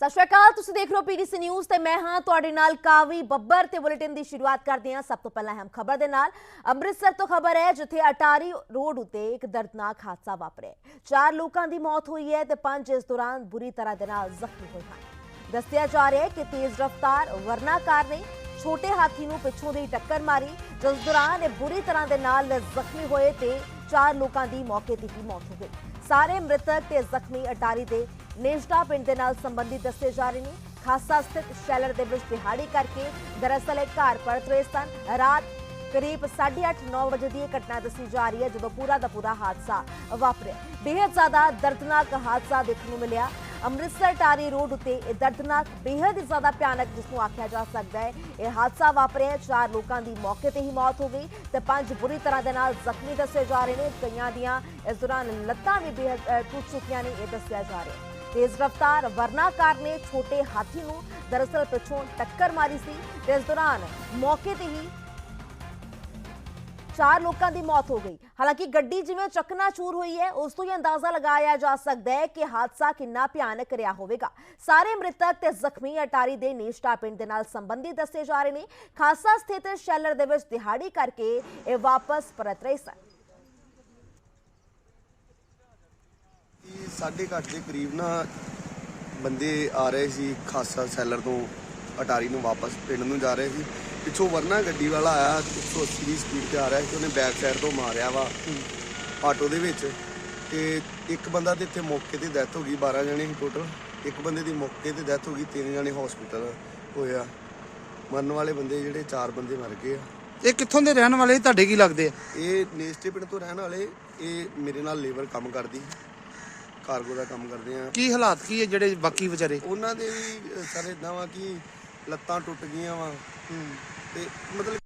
ਸਤਿ ਸ਼੍ਰੀ ਅਕਾਲ, ਤੁਸੀਂ ਦੇਖ ਰਹੇ ਹੋ ਪੀਡੀਸੀ ਨਿਊਜ਼ ਤੇ ਮੈਂ ਹਾਂ ਤੁਹਾਡੇ ਨਾਲ ਕਾਵੀ ਬੱਬਰ ਤੇ ਬੁਲੇਟਿਨ ਦੀ ਸ਼ੁਰੂਆਤ ਕਰਦੇ ਹਾਂ ਸਭ ਤੋਂ ਪਹਿਲਾਂ ਅਹਿਮ ਖਬਰ ਦੇ ਨਾਲ। ਅੰਮ੍ਰਿਤਸਰ ਤੋਂ ਖਬਰ ਹੈ, ਜਿੱਥੇ ਅਟਾਰੀ ਰੋਡ ਉਤੇ ਇੱਕ ਦਰਦਨਾਕ ਹਾਦਸਾ ਵਾਪਰਿਆ ਚਾਰ ਲੋਕਾਂ ਦੀ ਮੌਤ ਹੋਈ ਹੈ ਤੇ ਪੰਜ ਇਸ ਦੌਰਾਨ ਬੁਰੀ ਤਰ੍ਹਾਂ ਦੇ ਨਾਲ ਜ਼ਖਮੀ ਹੋਏ ਹਨ। ਦੱਸਿਆ ਜਾ ਰਿਹਾ ਹੈ ਕਿ ਤੇਜ਼ ਰਫ਼ਤਾਰ ਵਰਨਾ ਕਾਰ ਨੇ ਛੋਟੇ ਹਾਥੀ ਨੂੰ ਪਿੱਛੋਂ ਦੀ ਟੱਕਰ ਮਾਰੀ, ਜਿਸ ਦੌਰਾਨ ਇਹ ਬੁਰੀ ਤਰ੍ਹਾਂ ਦੇ ਨਾਲ ਜ਼ਖਮੀ ਹੋਏ ਤੇ ਚਾਰ ਲੋਕਾਂ ਦੀ ਮੌਕੇ ਤੇ ਹੀ ਮੌਤ ਹੋ ਗਈ। ਸਾਰੇ ਮ੍ਰਿਤਕ ਤੇ ਜ਼ਖਮੀ ਅਟਾਰੀ ਦੇ ਨੇਸ਼ਟਾ ਪਿੰਡ ਦੇ ਨਾਲ ਸੰਬੰਧਿਤ ਦੱਸੇ ਜਾ ਰਹੇ ਨੇ। ਖਾਸਾ ਸਥਿਤ ਸ਼ੈਲਰ ਦੇ ਵਿੱਚ ਦਿਹਾੜੀ ਕਰਕੇ ਦਰਅਸਲ ਇੱਕ ਘਰ ਪਰਤ ਰਹੇ ਸਨ। ਰਾਤ ਕਰੀਬ 8:30-9 ਵਜੇ ਦੀ ਇਹ ਘਟਨਾ ਦੱਸੀ ਜਾ ਰਹੀ ਹੈ, ਜਦੋਂ ਪੂਰਾ ਦਾ ਪੂਰਾ ਹਾਦਸਾ ਵਾਪਰਿਆ। ਬੇहद ਜ਼ਿਆਦਾ ਦਰਦਨਾਕ ਹਾਦਸਾ ਦੇਖਣ ਨੂੰ ਮਿਲਿਆ। ਅੰਮ੍ਰਿਤਸਰ ਟਾਰੀ ਰੋਡ ਉਤੇ ਇਹ ਦਰਦਨਾਕ ਬੇहद ਜ਼ਿਆਦਾ ਭਿਆਨਕ, ਜਿਸ ਨੂੰ ਆਖਿਆ ਜਾ ਸਕਦਾ ਹੈ, ਇਹ ਹਾਦਸਾ ਵਾਪਰਿਆ। ਚਾਰ ਲੋਕਾਂ ਦੀ ਮੌਕੇ ਤੇ ਹੀ ਮੌਤ ਹੋ ਗਈ ਤੇ ਪੰਜ ਬੁਰੀ ਤਰ੍ਹਾਂ ਦੇ ਨਾਲ ਜ਼ਖਮੀ ਦੱਸੇ ਜਾ ਰਹੇ ਨੇ। ਕਈਆਂ ਦੀਆਂ ਇਸ ਦੌਰਾਨ ਲੱਤਾਂ ਵੀ ਬੇहद ਟੁੱਟ ਚੁੱਕੀਆਂ ਨੇ, ਇਹ ਦੱਸਿਆ ਜਾ ਰਿਹਾ ਹੈ। ਤੇਜ਼ ਰਫ਼ਤਾਰ ਵਰਨਾ ਕਾਰ ਨੇ ਛੋਟੇ ਹਾਥੀ ਨੂੰ ਦਰਅਸਲ ਪਿੱਛੋਂ ਟੱਕਰ ਮਾਰੀ ਸੀ ਤੇ ਇਸ ਦੌਰਾਨ ਮੌਕੇ ਤੇ ਹੀ ਚਾਰ ਲੋਕਾਂ ਦੀ ਮੌਤ ਹੋ ਗਈ। ਹਾਲਾਂਕਿ ਗੱਡੀ ਜਿਵੇਂ ਚਕਨਾਚੂਰ ਹੋਈ ਹੈ, ਉਸ ਤੋਂ ਹੀ ਅੰਦਾਜ਼ਾ ਲਗਾਇਆ ਜਾ ਸਕਦਾ ਹੈ ਕਿ ਹਾਦਸਾ ਕਿੰਨਾ ਭਿਆਨਕ ਰਿਹਾ ਹੋਵੇਗਾ। ਸਾਰੇ ਮ੍ਰਿਤਕ ਤੇ ਜ਼ਖਮੀ ਅਟਾਰੀ ਦੇ ਨੀਸ਼ਟਾ ਪਿੰਡ ਦੇ ਨਾਲ ਸੰਬੰਧੀ ਦੱਸੇ ਜਾ ਰਹੇ ਨੇ। ਖਾਸਾ ਸਥਿਤ ਸ਼ੈਲਰ ਦੇ ਵਿੱਚ ਦਿਹਾੜੀ ਕਰਕੇ ਇਹ ਵਾਪਸ ਪਰਤ ਰਹੇ ਸਨ। ਇਹ ਸਾਢੇ ਕੁ ਅੱਠ ਦੇ ਕਰੀਬ ਨਾ ਬੰਦੇ ਆ ਰਹੇ ਸੀ ਖਾਸਾ ਸੈਲਰ ਤੋਂ ਅਟਾਰੀ ਨੂੰ ਵਾਪਸ ਪਿੰਡ ਨੂੰ ਜਾ ਰਹੇ ਸੀ। ਪਿੱਛੋਂ ਵਰਨਾ ਗੱਡੀ ਵਾਲਾ ਆਇਆ 180 ਦੀ ਸਪੀਡ ਤੇ ਆ ਰਿਹਾ ਸੀ ਉਹਨੇ ਬੈਕ ਸਾਈਡ ਤੋਂ ਮਾਰਿਆ ਵਾ ਆਟੋ ਦੇ ਵਿੱਚ ਤੇ ਇੱਕ ਬੰਦਾ ਤੇ ਇੱਥੇ ਮੌਕੇ ਤੇ ਡੈਥ ਹੋ ਗਈ 12 ਜਣੇ ਸੀ ਟੋਟਲ ਇੱਕ ਬੰਦੇ ਦੀ ਮੌਕੇ ਤੇ ਡੈਥ ਹੋ ਗਈ ਤਿੰਨ ਜਣੇ ਹਸਪੀਟਲ ਹੋਇਆ ਮਰਨ ਵਾਲੇ ਬੰਦੇ ਜਿਹੜੇ ਚਾਰ ਬੰਦੇ ਮਰ ਗਏ ਆ। ਇਹ ਕਿੱਥੋਂ ਦੇ ਰਹਿਣ ਵਾਲੇ? ਤੁਹਾਡੇ ਕੀ ਲੱਗਦੇ ਆ? ਇਹ ਨੇਸਟੇ ਪਿੰਡ ਤੋਂ ਰਹਿਣ ਵਾਲੇ ਇਹ ਮੇਰੇ ਨਾਲ ਲੇਬਰ ਕੰਮ ਕਰਦੀ। ਕਾਰਗੋ ਦਾ ਕੰਮ ਕਰਦੇ ਆ। ਕੀ ਹਾਲਾਤ ਕੀ ਹੈ ਜਿਹੜੇ ਬਾਕੀ ਵਿਚਾਰੇ? ਉਹਨਾਂ ਦੇ ਵੀ ਸਾਰੇ ਇਦਾਂ ਵਾ ਕਿ ਲੱਤਾਂ ਟੁੱਟ ਗਈਆਂ ਵਾ। ਤੇ ਮਤਲਬ